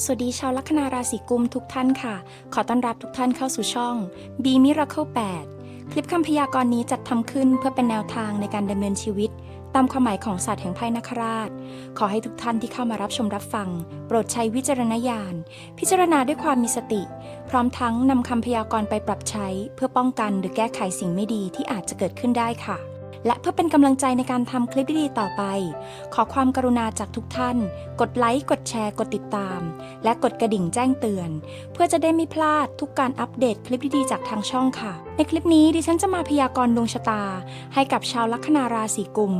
สวัสดีชาวลัคนาราศีกุมทุกท่านค่ะ ขอต้อนรับทุกท่านเข้าสู่ช่อง B Miracle 8 คลิปคำพยากรณ์นี้จัดทำขึ้นเพื่อเป็นแนวทางในการดำเนินชีวิต ตามความหมายของศาสตร์แห่งไพ่นักราช ขอให้ทุกท่านที่เข้ามารับชมรับฟัง โปรดใช้วิจารณญาณ พิจารณาด้วยความมีสติ พร้อมทั้งนำคำพยากรณ์ไปปรับใช้ เพื่อป้องกันหรือแก้ไขสิ่งไม่ดีที่อาจจะเกิดขึ้นได้ค่ะ และเพื่อเป็นกำลังใจในการทำคลิปดีๆต่อไป ขอความกรุณาจากทุกท่าน กดไลค์ กดแชร์ กดติดตาม และกดกระดิ่งแจ้งเตือน เพื่อจะได้ไม่พลาดทุกการอัปเดตคลิปดีๆจากทางช่องค่ะ ในคลิปนี้ดิฉันจะมาพยากรณ์ดวงชะตา ให้กับชาวลัคนาราศีกุม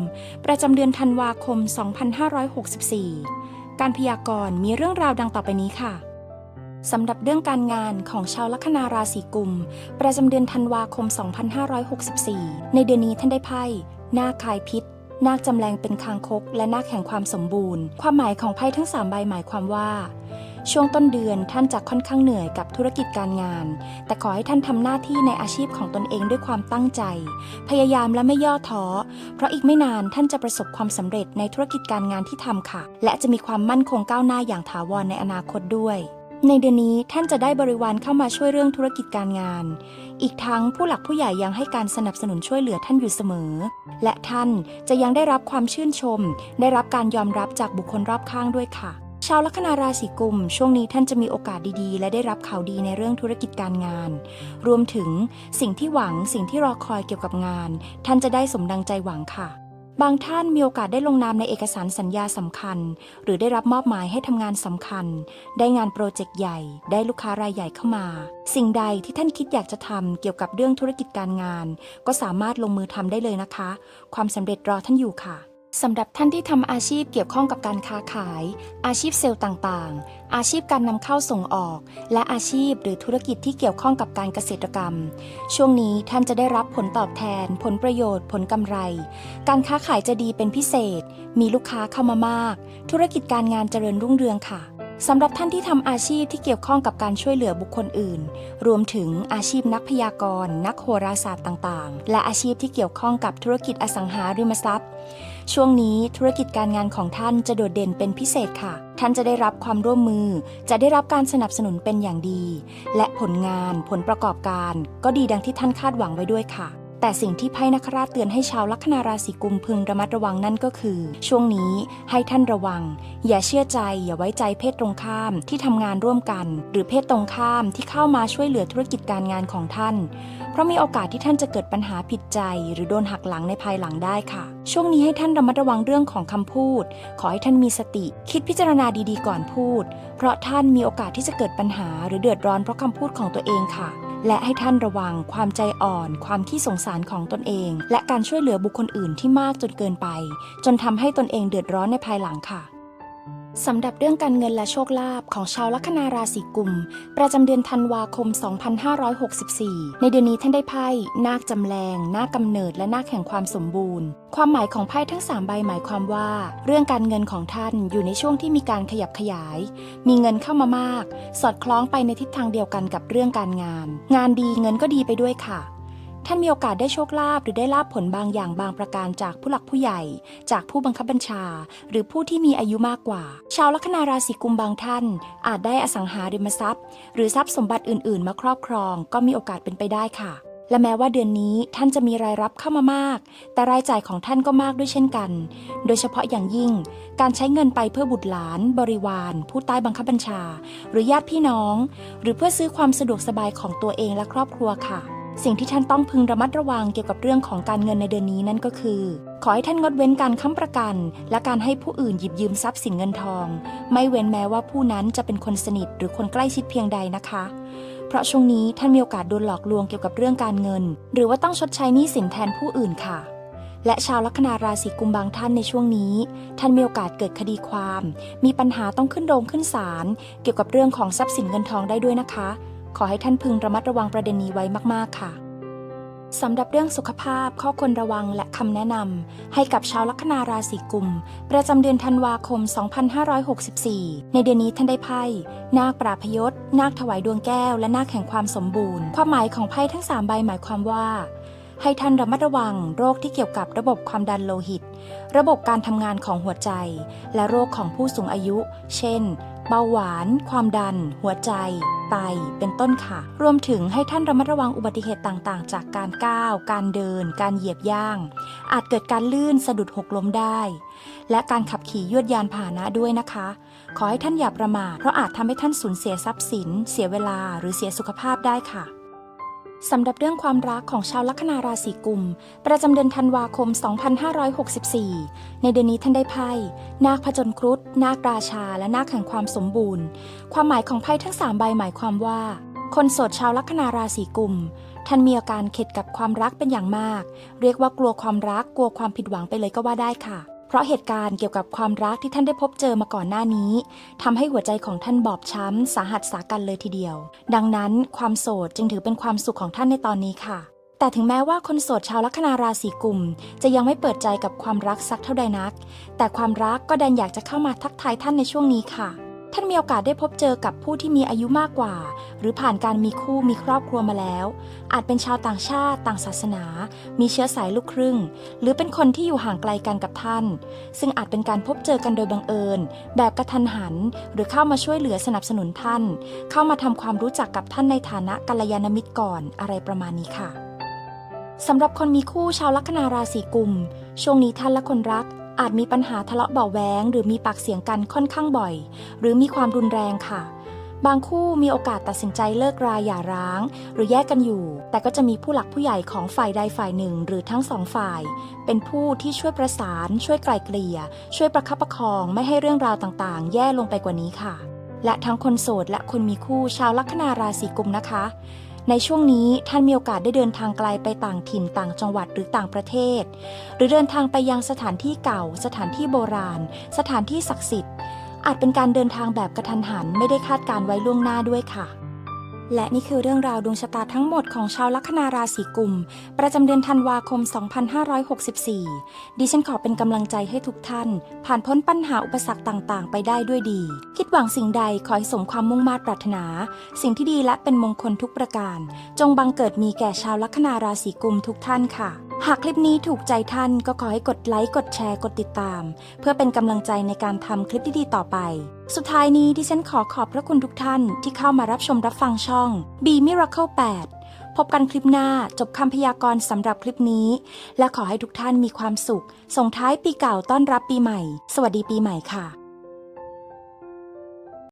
ประจำเดือนธันวาคม 2564 การพยากรณ์มีเรื่องราวดังต่อไปนี้ค่ะ สำหรับเรื่องการงานของชาวลัคนาราศีกุม ประจำเดือนธันวาคม 2564 ในเดือนนี้ท่านได้ไพ่นาคคายพิษ นาคจำแรงเป็นคางคก และนาคแห่งความสมบูรณ์ ความหมายของไพ่ทั้ง 3 ใบหมายความว่า ช่วงต้นเดือนท่านจะค่อนข้างเหนื่อยกับธุรกิจการงาน แต่ขอให้ท่านทำหน้าที่ในอาชีพของตนเองด้วยความตั้งใจ พยายามและไม่ย่อท้อ เพราะอีกไม่นานท่านจะประสบความสำเร็จในธุรกิจการงานที่ทำค่ะ และจะมีความมั่นคงก้าวหน้าอย่างถาวรในอนาคตด้วย ในเดือนนี้ท่านจะได้บริวารเข้ามาช่วยเรื่องธุรกิจการงาน อีกทั้งผู้หลักผู้ใหญ่ยังให้การสนับสนุนช่วยเหลือท่านอยู่เสมอ และท่านจะยังได้รับความชื่นชม ได้รับการยอมรับจากบุคคลรอบข้างด้วยค่ะ ชาวลัคนาราศีกุม ช่วงนี้ท่านจะมีโอกาสดีๆ และได้รับข่าวดีในเรื่องธุรกิจการงาน รวมถึงสิ่งที่หวังสิ่งที่รอคอยเกี่ยวกับงาน ท่านจะได้สมดังใจหวังค่ะ บางท่านมีโอกาสได้ลงนามในเอกสารสัญญาสำคัญ หรือได้รับมอบหมายให้ทำงานสำคัญ ได้งานโปรเจกต์ใหญ่ ได้ลูกค้ารายใหญ่เข้ามา สิ่งใดที่ท่านคิดอยากจะทำเกี่ยวกับเรื่องธุรกิจการงาน ก็สามารถลงมือทำได้เลยนะคะ ความสำเร็จรอท่านอยู่ค่ะ สำหรับท่านที่ทำอาชีพเกี่ยวข้องกับการค้าขาย อาชีพเซลล์ต่างๆ อาชีพการนำเข้าส่งออก และอาชีพหรือธุรกิจที่เกี่ยวข้องกับการเกษตรกรรม ช่วงนี้ท่านจะได้รับผลตอบแทน ผลประโยชน์ ผลกำไร การค้าขายจะดีเป็นพิเศษ มีลูกค้าเข้ามามาก ธุรกิจการงานเจริญรุ่งเรืองค่ะ สำหรับท่านที่ทำอาชีพที่เกี่ยวข้องกับการช่วยเหลือบุคคลอื่น รวมถึงอาชีพนักพยากรณ์ นักโหราศาสตร์ต่างๆ และอาชีพที่เกี่ยวข้องกับธุรกิจอสังหาริมทรัพย์ ช่วงนี้ธุรกิจการงานของท่านจะโดดเด่นเป็นพิเศษค่ะ ท่านจะได้รับความร่วมมือ จะได้รับการสนับสนุนเป็นอย่างดี และผลงานผลประกอบการ ก็ดีดังที่ท่านคาดหวังไว้ด้วยค่ะ แต่สิ่งที่ไพ่นักราชเตือนให้ชาวลัคนาราศีกุมพึงระมัดระวังนั่นก็คือ ช่วงนี้ให้ท่านระวัง อย่าเชื่อใจ อย่าไว้ใจเพศตรงข้ามที่ทำงานร่วมกัน หรือเพศตรงข้ามที่เข้ามาช่วยเหลือธุรกิจการงานของท่าน เพราะมีโอกาสที่ท่านจะเกิดปัญหาผิดใจ หรือโดนหักหลังในภายหลังได้ค่ะ ช่วงนี้ให้ท่านระมัดระวังเรื่องของคำพูด ขอให้ท่านมีสติ คิดพิจารณาดีๆ ก่อนพูด เพราะท่านมีโอกาสที่จะเกิดปัญหา หรือเดือดร้อนเพราะคำพูดของตัวเองค่ะ และให้ท่านระวังความใจอ่อน ความขี้สงสารของตนเอง และการช่วยเหลือบุคคลอื่นที่มากจนเกินไป จนทำให้ตนเองเดือดร้อนในภายหลังค่ะ สำหรับเรื่องการเงินและโชคลาภของชาวลัคนาราศีกุม ประจำเดือนธันวาคม 2564 ในเดือนนี้ท่านได้ไพ่นาคจำแรงนาคกำเนิดและนาคแห่งความสมบูรณ์ ความหมายของไพ่ทั้ง 3 ใบหมายความว่า เรื่องการเงินของท่านอยู่ในช่วงที่มีการขยับขยาย มีเงินเข้ามามาก สอดคล้องไปในทิศทางเดียวกันกับเรื่องการงาน งานดีเงินก็ดีไปด้วยค่ะ ท่านมีโอกาสได้โชคลาภหรือได้ลาบผลบางอย่างบางประการจากผู้หลักผู้ใหญ่ จากผู้บังคับบัญชา หรือผู้ที่มีอายุมากกว่า ชาวลัคนาราศีกุมบางท่าน อาจได้อสังหาริมทรัพย์ หรือทรัพย์สมบัติอื่น ๆ มาครอบครอง ก็มีโอกาสเป็นไปได้ค่ะ และแม้ว่าเดือนนี้ท่านจะมีรายรับเข้ามามาก แต่รายจ่ายของท่านก็มากด้วยเช่นกัน โดยเฉพาะอย่างยิ่ง การใช้เงินไปเพื่อบุตรหลาน บริวาร ผู้ใต้บังคับบัญชา หรือญาติพี่น้อง หรือเพื่อซื้อความสะดวกสบายของตัวเองและครอบครัวค่ะ สิ่งที่ท่านต้องพึงระมัดระวังเกี่ยวกับเรื่องของการเงินในเดือนนี้นั่นก็คือ ขอให้ท่านงดเว้นการค้ำประกัน และการให้ผู้อื่นหยิบยืมทรัพย์สินเงินทอง ไม่เว้นแม้ว่าผู้นั้นจะเป็นคนสนิทหรือคนใกล้ชิดเพียงใดนะคะ เพราะช่วงนี้ท่านมีโอกาสโดนหลอกลวงเกี่ยวกับเรื่องการเงิน หรือว่าต้องชดใช้หนี้สินแทนผู้อื่นค่ะและชาวลัคนาราศีกุมบางท่านในช่วงนี้ ท่านมีโอกาสเกิดคดีความ มีปัญหาต้องขึ้นโรงขึ้นศาลเกี่ยวกับเรื่องของทรัพย์สินเงินทองได้ด้วยนะคะ ขอให้ท่านพึงระมัดระวังประเด็นนี้ไว้มาก ๆ ค่ะสำหรับเรื่องสุขภาพข้อควรระวังและคำแนะนำให้กับชาวลัคนาราศีกุม ประจำเดือนธันวาคม 2564 ในเดือนนี้ท่านได้ไพ่นาคปราพยศ นาคถวายดวงแก้ว และนาคแห่งความสมบูรณ์ ความหมายของไพ่ทั้ง 3 ใบหมายความว่า ให้ท่านระมัดระวัง โรคที่เกี่ยวกับระบบความดันโลหิต ระบบการทำงานของหัวใจ และโรคของผู้สูงอายุ เช่น เบาหวาน ความดัน หัวใจ ไต เป็นต้นค่ะ รวมถึงให้ท่านระมัดระวังอุบัติเหตุต่างๆ จากการก้าว การเดิน การเหยียบย่าง อาจเกิดการลื่นสะดุดหกล้มได้ และการขับขี่ยวดยานพาหนะด้วยนะคะ ขอให้ท่านอย่าประมาทเพราะอาจทำให้ท่านสูญเสียทรัพย์สิน เสียเวลา หรือเสียสุขภาพได้ค่ะ สำหรับเรื่องความรักของชาวลัคนาราศีกุม ประจำเดือนธันวาคม 2564 ในเดือนนี้ท่านได้ไพ่ นาคผจญครุฑ นาคราชา และนาคแห่งความสมบูรณ์ ความหมายของไพ่ทั้ง 3 ใบหมายความว่า คนโสดชาวลัคนาราศีกุม ท่านมีอาการเข็ดกับความรักเป็นอย่างมาก เรียกว่ากลัวความรัก กลัวความผิดหวังไปเลยก็ว่าได้ค่ะ เพราะเหตุการณ์เกี่ยวกับความรักที่ท่านได้พบเจอมาก่อนหน้านี้ทำให้หัวใจของท่านบอบช้ำสาหัสสากันเลยทีเดียว ดังนั้นความโสดจึงถือเป็นความสุขของท่านในตอนนี้ค่ะแต่ถึงแม้ว่าคนโสดชาวลัคนาราศีกุม จะยังไม่เปิดใจกับความรักสักเท่าใดนัก แต่ความรักก็ดันอยากจะเข้ามาทักทายท่านในช่วงนี้ค่ะ ท่านมีโอกาสได้พบเจอกับผู้ที่มีอายุมากกว่า หรือผ่านการมีคู่มีครอบครัวมาแล้ว อาจเป็นชาวต่างชาติ ต่างศาสนา มีเชื้อสายลูกครึ่ง หรือเป็นคนที่อยู่ห่างไกลกันกับท่าน ซึ่งอาจเป็นการพบเจอกันโดยบังเอิญ แบบกระทันหัน หรือเข้ามาช่วยเหลือสนับสนุนท่าน เข้ามาทำความรู้จักกับท่านในฐานะกัลยาณมิตรก่อนอะไรประมาณนี้ค่ะสำหรับคนมีคู่ชาวลัคนาราศีกุม ช่วงนี้ท่านและคนรัก อาจมีปัญหาทะเลาะเบาะแวงหรือมีปากเสียงกันค่อนข้างบ่อย หรือมีความรุนแรงค่ะ บางคู่มีโอกาสตัดสินใจเลิกราหย่าร้าง หรือแยกกันอยู่ แต่ก็จะมีผู้หลักผู้ใหญ่ของฝ่ายใดฝ่ายหนึ่ง หรือทั้งสองฝ่าย เป็นผู้ที่ช่วยประสาน ช่วยไกล่เกลี่ย ช่วยประคับประคองไม่ให้เรื่องราวต่างๆ แย่ลงไปกว่านี้ค่ะ และทั้งคนโสดและคนมีคู่ชาวลัคนาราศีกุมนะคะ ในช่วงนี้ท่านมีโอกาสได้เดินทางไกลไปต่างถิ่นต่างจังหวัดหรือต่างประเทศ หรือเดินทางไปยังสถานที่เก่า สถานที่โบราณ สถานที่ศักดิ์สิทธิ์ อาจเป็นการเดินทางแบบกระทันหันไม่ได้คาดการไว้ล่วงหน้าด้วยค่ะ และนี่คือเรื่องราวดวงชะตาทั้งหมดของชาวลัคนาราศีกุม ประจำเดือนธันวาคม 2564 ดิฉันขอเป็นกำลังใจให้ทุกท่าน ผ่านพ้นปัญหาอุปสรรคต่างๆ ไปได้ด้วยดี คิดหวังสิ่งใดขอให้สมความมุ่งมา่ปรารถนา สิ่งที่ดีและเป็นมงคลทุกประการ จงบังเกิดมีแก่ชาวลัคนาราศีกุมทุกท่านค่ะหากคลิปนี้ถูกใจท่านก็ขอให้กดไลค์ กดแชร์ กดติดตาม เพื่อเป็นกำลังใจในการทำคลิปดีๆต่อไป สุดท้ายนี้ดิฉันขอขอบพระคุณทุกท่านที่เข้ามารับชมรับฟังช่อง B Miracle 8 พบกันคลิปหน้าจบคำพยากรณ์สำหรับคลิปนี้ และขอให้ทุกท่านมีความสุข ส่งท้ายปีเก่าต้อนรับปีใหม่ สวัสดีปีใหม่ค่ะ